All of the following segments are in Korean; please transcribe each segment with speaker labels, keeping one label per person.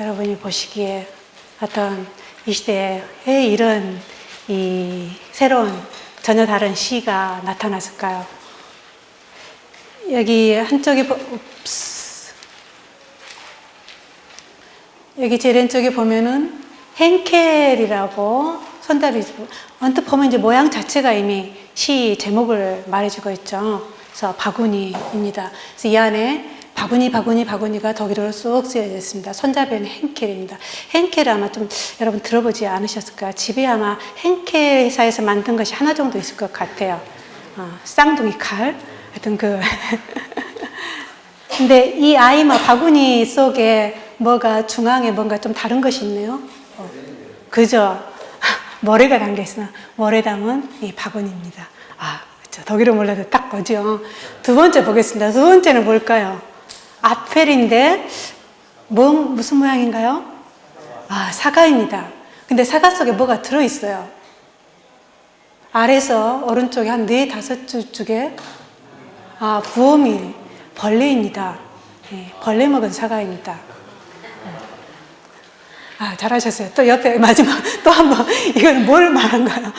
Speaker 1: 여러분이 보시기에 어떤 이 시대에 왜 이런 이 새로운 전혀 다른 시가 나타났을까요? 여기 한쪽에. 여기 제일 왼쪽에 보면은 henkel이라고 손잡이 언뜻 보면 이제 모양 자체가 이미 시 제목을 말해주고 있죠. 그래서 바구니입니다. 그래서 이 안에 바구니 바구니 바구니가 독일어로 쏙 쓰여져 있습니다. 손잡이는 henkel입니다. henkel 아마 좀 여러분 들어보지 않으셨을까요? 집에 아마 henkel 회사에서 만든 것이 하나 정도 있을 것 같아요. 어, 쌍둥이 칼. 하여튼 그 근데 이 아이마 바구니 속에 뭐가 중앙에 뭔가 좀 다른 것이 있네요. 어, 그죠? 모래가 담겨 있으나 모래 담은 이 바구니입니다. 아, 그렇죠. 독일어 몰라도 딱 거죠. 두 번째 보겠습니다. 두 번째는 뭘까요? 아펠인데 뭐 무슨 모양인가요? 아, 사과입니다. 근데 사과 속에 뭐가 들어 있어요. 아래서 오른쪽에 한 네 다섯 줄 쪽에 아, 부어미 벌레입니다. 예, 벌레 먹은 사과입니다. 아, 잘하셨어요. 또 옆에 마지막 또 한 번 이건 뭘 말한가요?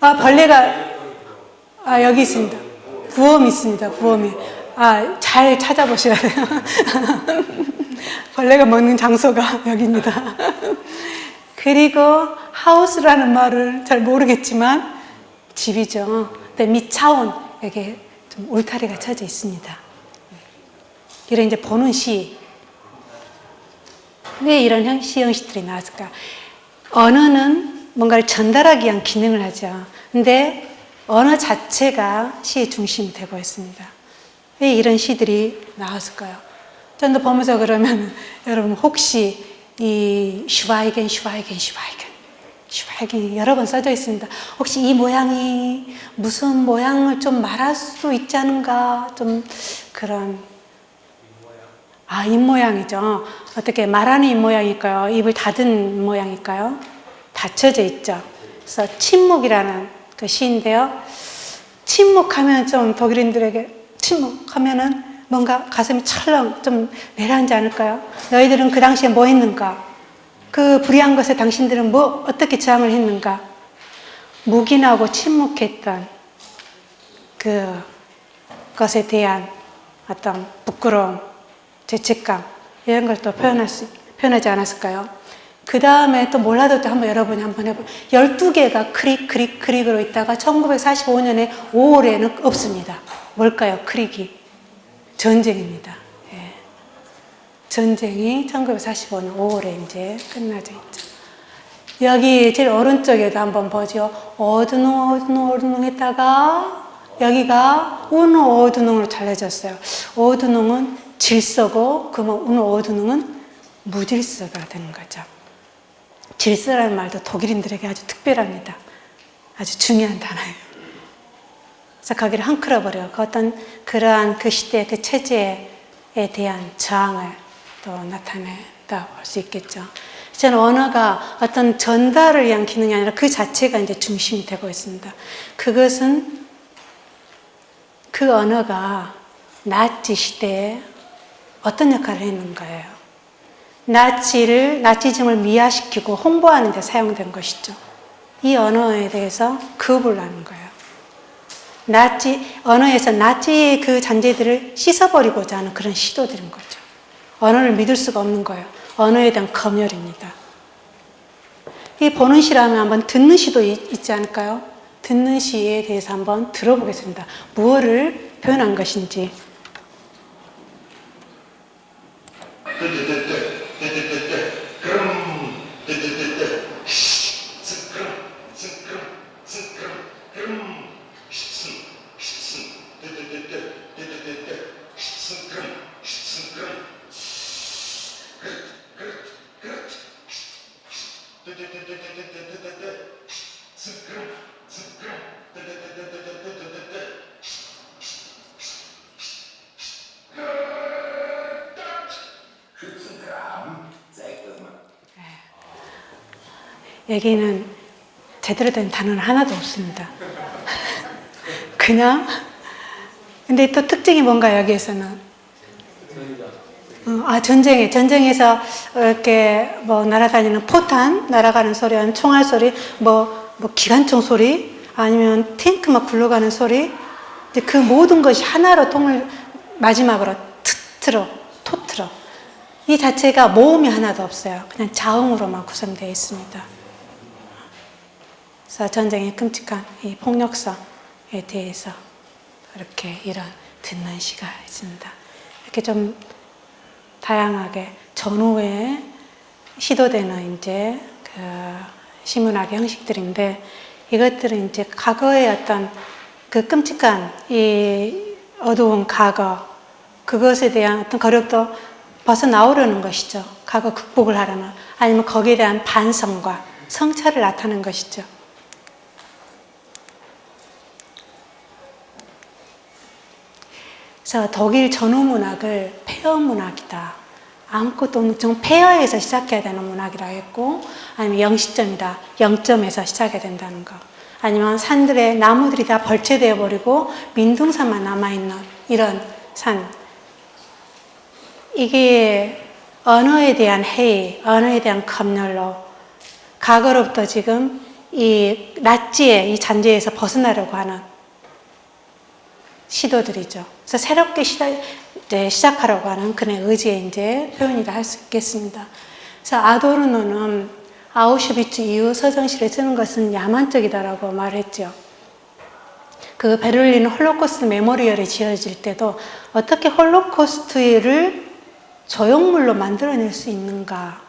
Speaker 1: 아, 벌레가 아, 여기 있습니다. 부엄이 있습니다. 부엄이. 아, 잘 찾아보셔야 돼요. 벌레가 먹는 장소가 여기입니다. 그리고 하우스라는 말을 잘 모르겠지만 집이죠. 근데 밑차원 여기 좀 울타리가 쳐져 있습니다. 이런 이제 보는 시. 왜 이런 형, 시 형식들이 나왔을까? 언어는 뭔가를 전달하기 위한 기능을 하죠. 근데 언어 자체가 시의 중심이 되고 있습니다. 왜 이런 시들이 나왔을까요? 전도 보면서 그러면 여러분 혹시 이 슈바이겐, 슈바이겐, 슈바이겐, 슈바이겐이 여러 번 써져 있습니다. 혹시 이 모양이 무슨 모양을 좀 말할 수 있지 않은가? 좀 그런 아, 입 모양이죠. 어떻게 말하는 입 모양일까요? 입을 닫은 모양일까요? 닫혀져 있죠. 그래서 침묵이라는 그 시인데요. 침묵하면 좀 독일인들에게 침묵하면은 뭔가 가슴이 철렁 좀 내려앉지 않을까요? 너희들은 그 당시에 뭐 했는가? 그 불의한 것에 당신들은 뭐 어떻게 저항을 했는가? 묵인하고 침묵했던 그 것에 대한 어떤 부끄러움, 죄책감 이런 걸 또 표현할 수 표현하지 않았을까요? 그 다음에 또 몰라도 또 한번 여러분이 한번 해보. 12개가 크릭, 크릭, 크릭으로 있다가 1945년에 5월에는 없습니다. 뭘까요? 크릭이. 전쟁입니다. 예. 전쟁이 1945년 5월에 이제 끝나져 있죠. 여기 제일 오른쪽에도 한번 보죠. 어두농, 어두농, 어두농 했다가 여기가 우노 어두농으로 잘라졌어요. 어두농은 질서고, 그러면 우노 어두농은 무질서가 되는 거죠. 질서라는 말도 독일인들에게 아주 특별합니다. 아주 중요한 단어예요. 그래서 거기를 한클어버려요. 그 어떤 그러한 그 시대 그 체제에 대한 저항을 또 나타낸다고 할수 있겠죠. 저는 언어가 어떤 전달을 위한 기능이 아니라 그 자체가 이제 중심이 되고 있습니다. 그것은 그 언어가 나치 시대에 어떤 역할을 했는가예요. 나치를, 나치즘을 미화시키고 홍보하는 데 사용된 것이죠. 이 언어에 대해서 급을 하는 거예요. 나치, 언어에서 나치의 그 잔재들을 씻어버리고자 하는 그런 시도들인 거죠. 언어를 믿을 수가 없는 거예요. 언어에 대한 검열입니다. 이 보는 시라면 한번 듣는 시도 있- 있지 않을까요? 듣는 시에 대해서 한번 들어보겠습니다. 무엇을 표현한 것인지. 여기는 제대로 된 단어는 하나도 없습니다. 그냥 근데 또 특징이 뭔가 여기에서는 어, 아 전쟁에 전쟁에서 이렇게 뭐 날아다니는 포탄 날아가는 소리, 아니면 총알 소리, 뭐, 뭐 기관총 소리, 아니면 탱크 막 굴러가는 소리, 이제 그 모든 것이 하나로 통을 마지막으로 트트로 토트로 이 자체가 모음이 하나도 없어요. 그냥 자음으로만 구성되어 있습니다. 그래서 전쟁의 끔찍한 이 폭력성에 대해서 이렇게 이런 듣는 시가 있습니다. 이렇게 좀 다양하게 전후에 시도되는 이제 그 시문학의 형식들인데 이것들은 이제 과거의 어떤 그 끔찍한 이 어두운 과거 그것에 대한 어떤 거력도 벗어나오려는 것이죠. 과거 극복을 하려는 아니면 거기에 대한 반성과 성찰을 나타내는 것이죠. 그래서 독일 전후 문학을 폐허 문학이다. 아무것도 없는 좀 폐허에서 시작해야 되는 문학이라 했고, 아니면 영시점이다. 영점에서 시작해야 된다는 거. 아니면 산들의 나무들이 다 벌채되어 버리고 민둥산만 남아 있는 이런 산. 이게 언어에 대한 해이, 언어에 대한 검열로 과거로부터 지금 이 낫지의 이 잔재에서 벗어나려고 하는 시도들이죠. 그래서 새롭게 시작, 이제 시작하려고 하는 그의 의지의 이제 표현이라 할수 있겠습니다. 그래서 아도르노는 아우슈비츠 이후 서정시를 쓰는 것은 야만적이다라고 말했죠. 그 베를린 홀로코스트 메모리얼이 지어질 때도 어떻게 홀로코스트를 조형물로 만들어낼 수 있는가?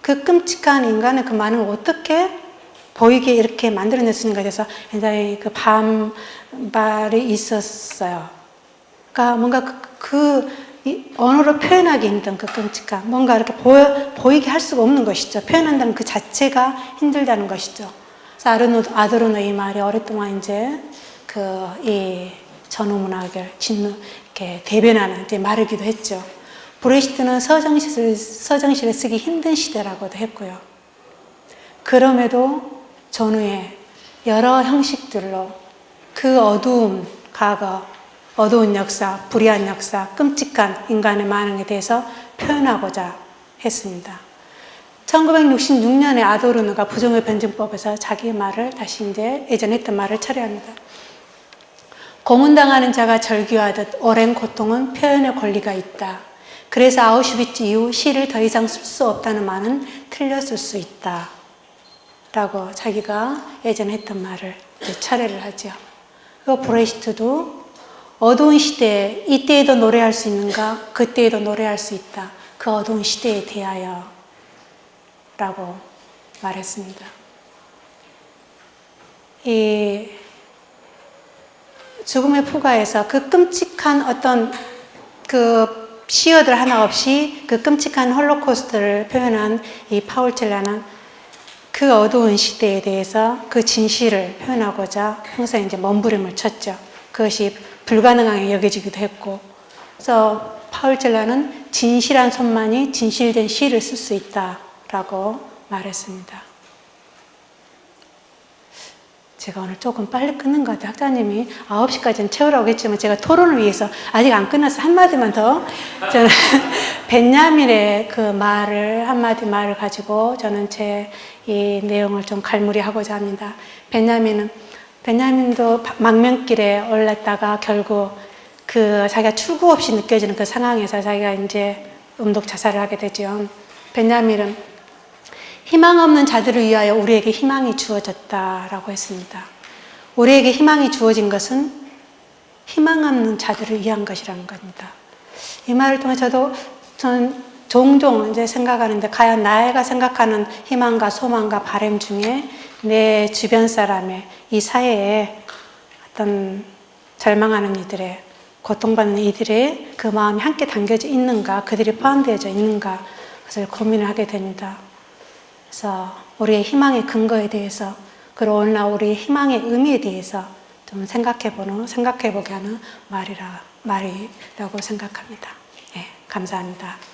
Speaker 1: 그 끔찍한 인간의 그 많은 어떻게 보이게 이렇게 있는가에 대해서 굉장히 그 반발이 있었어요. 그러니까 뭔가 그, 그이 언어로 표현하기 힘든 그 끔찍함, 뭔가 이렇게 보여, 보이게 할 수가 없는 것이죠. 표현한다는 그 자체가 힘들다는 것이죠. 그래서 아르노, 아드로노 이 말이 오랫동안 이제 그 이 전후문학을 짓는, 이렇게 대변하는 이제 말이기도 했죠. 브레시트는 서정시를, 서정시를 쓰기 힘든 시대라고도 했고요. 그럼에도 전후에 여러 형식들로 그 어두운 과거, 어두운 역사, 불의한 역사, 끔찍한 인간의 만행에 대해서 표현하고자 했습니다. 1966년에 아도르노가 부정의 변증법에서 자기 말을 다시 이제 예전에 했던 말을 처리합니다. 고문당하는 자가 절규하듯 오랜 고통은 표현의 권리가 있다. 그래서 아우슈비츠 이후 시를 더 이상 쓸 수 없다는 말은 틀렸을 수 있다. 라고 자기가 예전에 했던 말을 철회를 하죠. 그 브레시트도 어두운 시대에 이때에도 노래할 수 있는가? 그때에도 노래할 수 있다. 그 어두운 시대에 대하여 라고 말했습니다. 이 죽음의 포가에서 그 끔찍한 어떤 그 시어들 하나 없이 그 끔찍한 홀로코스트를 표현한 이 파울첼라는 그 어두운 시대에 대해서 그 진실을 표현하고자 항상 이제 몸부림을 쳤죠. 그것이 불가능하게 여겨지기도 했고, 그래서 파울젤라는 진실한 손만이 진실된 시를 쓸 수 있다라고 말했습니다. 제가 오늘 조금 빨리 끊는 것 같아요. 학자님이 9시까지는 채우라고 했지만 제가 토론을 위해서 아직 안 끝나서 한마디만 더. 저는 벤야민의 그 말을, 한마디 말을 가지고 저는 제 이 내용을 좀 갈무리하고자 합니다. 벤야민은, 벤야민도 망명길에 올랐다가 결국 그 자기가 출구 없이 느껴지는 그 상황에서 자기가 이제 음독 자살을 하게 되죠. 벤야민은 희망 없는 자들을 위하여 우리에게 희망이 주어졌다라고 했습니다. 우리에게 희망이 주어진 것은 희망 없는 자들을 위한 것이라는 겁니다. 이 말을 통해 저도 저는 종종 이제 생각하는데 과연 나이가 생각하는 희망과 소망과 바램 중에 내 주변 사람의 이 사회에 어떤 절망하는 이들의 고통받는 이들의 그 마음이 함께 담겨져 있는가 그들이 포함되어져 있는가 그것을 고민을 하게 됩니다. 그래서 우리의 희망의 근거에 대해서 그리고 오늘날 우리의 희망의 의미에 대해서 좀 생각해보는 생각해보게 하는 말이라 말이라고 생각합니다. 예, 감사합니다.